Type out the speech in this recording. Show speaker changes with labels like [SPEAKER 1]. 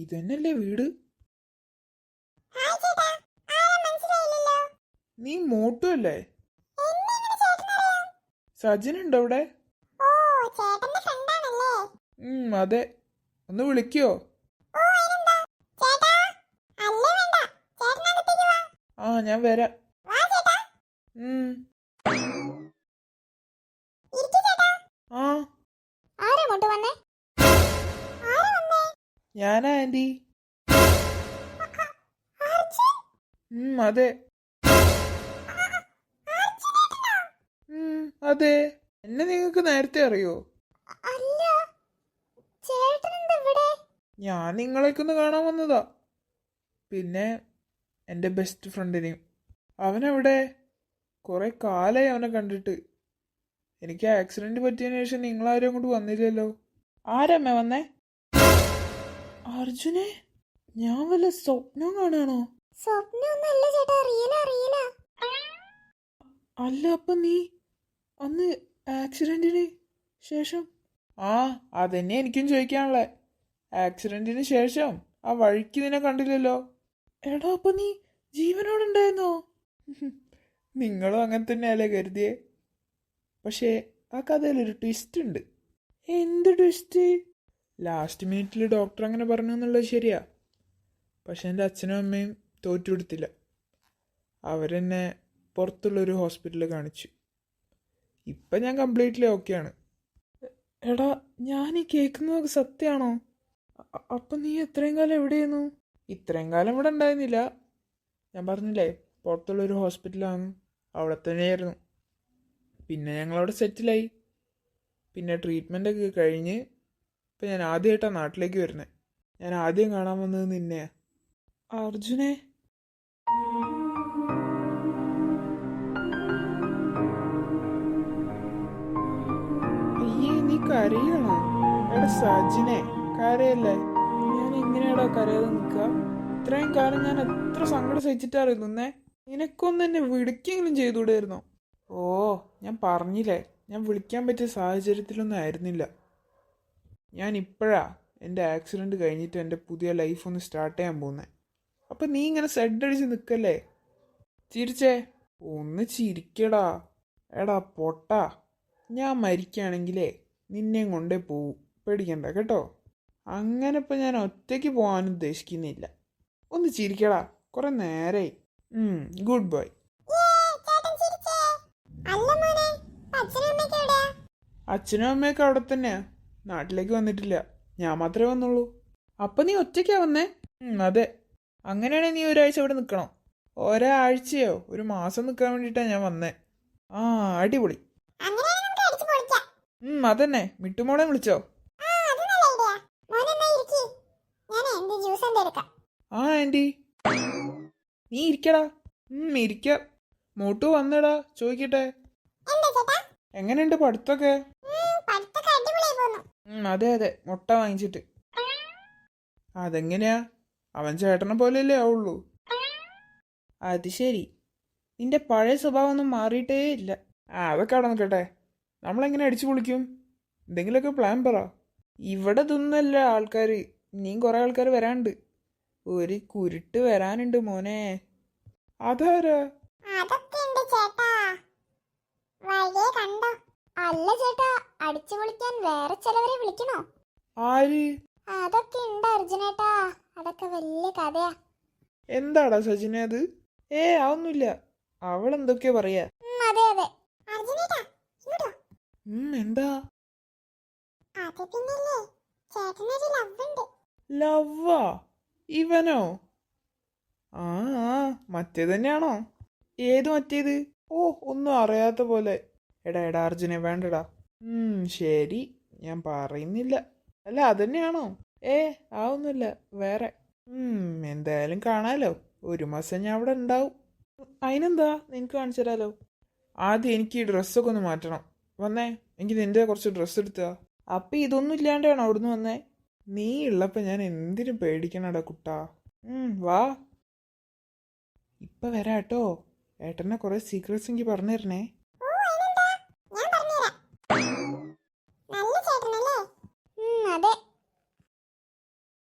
[SPEAKER 1] ഇതന്നല്ലേ വീട്? നീ മോട്ടു അല്ലേ?
[SPEAKER 2] എന്നെ എങ്ങനെ ചേട്ടനറിയാം?
[SPEAKER 1] സജിൻ ഉണ്ടോ അവിടെ?
[SPEAKER 2] ഓ ചേട്ടന്റെ ഫ്രണ്ടാണല്ലേ?
[SPEAKER 1] ഉം അതെ. ഒന്ന് വിളിക്കോ? ആ ഞാൻ വരാം. ഞാനാ ആന്റി. അതെ. അതെ. എന്നെ നിങ്ങൾക്ക് നേരത്തെ അറിയോ? ഞാൻ നിങ്ങളെയൊക്കെ ഒന്ന് കാണാൻ വന്നതാ. പിന്നെ എന്റെ ബെസ്റ്റ് ഫ്രണ്ടിനെയും അവനവിടെ കുറെ കാലായി അവനെ കണ്ടിട്ട്. എനിക്ക് ആക്സിഡന്റ് പറ്റിയതിനു ശേഷം നിങ്ങളാരും അങ്ങോട്ട് വന്നില്ലല്ലോ. ആരമ്മ വന്നേ? അർജുനെ ഞാൻ വല്ല സ്വപ്നം കാണാണോ?
[SPEAKER 2] സ്വപ്നം ചേട്ടാ റിയലാ റിയലാ
[SPEAKER 1] അല്ല അപ്പൊ നീ അന്ന് ആക്സിഡന്റിന് ശേഷം? ആ അതന്നെ എനിക്കും ചോദിക്കാനുള്ളേ. ആക്സിഡന്റിന് ശേഷം ആ വഴിക്ക് നിന്നെ കണ്ടില്ലല്ലോ. എടാ അപ്പൊ നീ ജീവനോടുണ്ടായിരുന്നോ? നിങ്ങളും അങ്ങനെ തന്നെയല്ലേ കരുതിയേ. പക്ഷേ ആ കഥയിൽ ഒരു ട്വിസ്റ്റ് ഉണ്ട്. എന്ത് ട്വിസ്റ്റ് ലാസ്റ്റ് മിനിറ്റിൽ ഡോക്ടർ അങ്ങനെ പറഞ്ഞു എന്നുള്ളത് ശരിയാ. പക്ഷെ എന്റെ അച്ഛനും അമ്മയും തോറ്റു കൊടുത്തില്ല. അവരെന്നെ പുറത്തുള്ളൊരു ഹോസ്പിറ്റലിൽ കാണിച്ചു. ഇപ്പം ഞാൻ കംപ്ലീറ്റ്ലി ഓക്കെയാണ് എടാ ഞാൻ ഈ കേൾക്കുന്നതൊക്കെ സത്യമാണോ? അപ്പം നീ എത്രയും കാലം എവിടെയായിരുന്നു? ഇത്രയും കാലം ഇവിടെ ഉണ്ടായിരുന്നില്ല. ഞാൻ പറഞ്ഞില്ലേ പുറത്തുള്ളൊരു ഹോസ്പിറ്റലാണ് അവിടെ തന്നെയായിരുന്നു. പിന്നെ ഞങ്ങളവിടെ സെറ്റിലായി പിന്നെ ട്രീറ്റ്മെന്റ് ഒക്കെ കഴിഞ്ഞ് ഇപ്പം ഞാൻ ആദ്യമായിട്ടാണ് നാട്ടിലേക്ക് വരുന്നത് ഞാൻ ആദ്യം കാണാൻ വന്നത് നിന്നെയാ. അർജുനെ? അയ്യേ നീ കരയണോ എടാ സജിനെ കരയല്ലേ? ഞാൻ എങ്ങനെയാടാ കരയാതെ നിൽക്കുക? ഇത്രയും കാലം ഞാൻ എത്ര സങ്കടം സഹിച്ചിട്ടാറിയുന്നേ നിനക്കൊന്ന് എന്നെ വിളിക്കെങ്കിലും ചെയ്തുകൂടായിരുന്നോ? ഓ ഞാൻ പറഞ്ഞില്ലേ ഞാൻ വിളിക്കാൻ പറ്റിയ സാഹചര്യത്തിലൊന്നും ആയിരുന്നില്ല. ഞാൻ ഇപ്പോഴാ എന്റെ ആക്സിഡന്റ് കഴിഞ്ഞിട്ട് എന്റെ പുതിയ ലൈഫ് ഒന്ന് സ്റ്റാർട്ട് ചെയ്യാൻ പോകുന്നത് അപ്പം നീ ഇങ്ങനെ സെഡ് അടിച്ച് നിൽക്കല്ലേ ചിരിച്ചേ. ഒന്ന് ചിരിക്കടാ. എടാ പൊട്ടാ. ഞാൻ മരിക്കുകയാണെങ്കിലേ നിന്നെയും കൊണ്ടേ പോവും. പേടിക്കണ്ട കേട്ടോ? അങ്ങനെ ഇപ്പം ഞാൻ ഒറ്റയ്ക്ക് പോകാൻ ഉദ്ദേശിക്കുന്നില്ല. ഒന്ന് ചിരിക്കടാ. കുറെ നേരായി. ഗുഡ്
[SPEAKER 2] എവിടെയാ?
[SPEAKER 1] അച്ഛനും അമ്മയൊക്കെ അവിടെ തന്നെയാ. നാട്ടിലേക്ക് വന്നിട്ടില്ല. ഞാൻ മാത്രമേ വന്നുള്ളൂ. അപ്പൊ നീ ഒറ്റയ്ക്കാ വന്നേ? അതെ. അങ്ങനെയാണെങ്കിൽ നീ ഒരാഴ്ച ഇവിടെ നിൽക്കണം ഒരാഴ്ചയോ? ഒരു മാസം നിൽക്കാൻ വേണ്ടിയിട്ടാണ് ഞാൻ വന്നേ. ആ അടിപൊളി. അതന്നെ. മിട്ടുമോളെ വിളിച്ചോ?
[SPEAKER 2] ആ
[SPEAKER 1] ആന്റി ആന്റി. നീ ഇരിക്കടാ. ഉം ഇരിക്ക. മോട്ടു വന്നടാ. ചോദിക്കട്ടെ? എങ്ങനെയുണ്ട്
[SPEAKER 2] പഠിത്തൊക്കെ?
[SPEAKER 1] അതെ അതെ. മുട്ട വാങ്ങിച്ചിട്ട്. അതെങ്ങനെയാ? അവൻ ചേട്ടനെ പോലെയല്ലേ ആവുള്ളൂ. അത് ശരി. നിന്റെ പഴയ സ്വഭാവം ഒന്നും മാറിയിട്ടേ ഇല്ല. ആ അതൊക്കെ അവിടെ നിൽക്കട്ടെ. നമ്മളെങ്ങനെ അടിച്ചു പൊളിക്കും? എന്തെങ്കിലുമൊക്കെ പ്ലാൻ പറ. ഇവിടെ തിന്നല്ല ആൾക്കാർ ഇനിയും കുറേ ആൾക്കാർ വരാനുണ്ട്. ഒരു കുരുട്ട് വരാനുണ്ട് മോനെ. അതാരാ?
[SPEAKER 2] ചേട്ടാ. കണ്ടോ? അല്ല ചേട്ടാ അടിച്ചു പൊളിക്കാൻ വേറെ ചിലവരെ വിളിക്കണോ?
[SPEAKER 1] ആര്?
[SPEAKER 2] അതൊക്കെ ഉണ്ട് അർജുനേട്ടാ. അതൊക്കെ വലിയ കഥയാ.
[SPEAKER 1] എന്താടാ സജിനെ അത്? ഏ അതൊന്നുമില്ല. അവൾ എന്തൊക്കെയാ പറയാ?
[SPEAKER 2] അതെ അതെ. അർജുനേട്ടാ ഇങ്ങോട്ടോ.
[SPEAKER 1] ഉം എന്താ?
[SPEAKER 2] അത് പിന്നല്ലേ ചേട്ടനൊരു ലവ് ഉണ്ട്
[SPEAKER 1] ലവ്വാ? ഇവനോ? ആ ആ, മറ്റേ തന്നെയാണോ? ഏത് മറ്റേത്? ഓ ഒന്നും അറിയാത്ത പോലെ. എടാ എടാ അർജുനെ വേണ്ടടാ. ശരി. ഞാൻ പറയുന്നില്ല. അല്ല അതന്നെയാണോ? ഏ ആവുന്നില്ല വേറെ. എന്തായാലും കാണാലോ. ഒരു മാസം ഞാൻ അവിടെ ഉണ്ടാവും. അതിനെന്താ? നിനക്ക് കാണിച്ചു തരാലോ. ആദ്യം എനിക്ക് ഈ ഡ്രസ്സൊക്കെ ഒന്ന് മാറ്റണം. വന്നേ എനിക്ക് നിന്റെ കുറച്ച് ഡ്രസ്സ് എടുത്താ അപ്പൊ ഇതൊന്നും ഇല്ലാണ്ടാണോ അവിടുന്ന് വന്നേ? നീ ഉള്ളപ്പോൾ ഞാൻ എന്തിനു പേടിക്കണടാ കുട്ടാ. വാ. ഇപ്പൊ വരാട്ടോ. ഏട്ടനെ കുറേ സീക്രട്സ് എനിക്ക് പറഞ്ഞു തരണേ.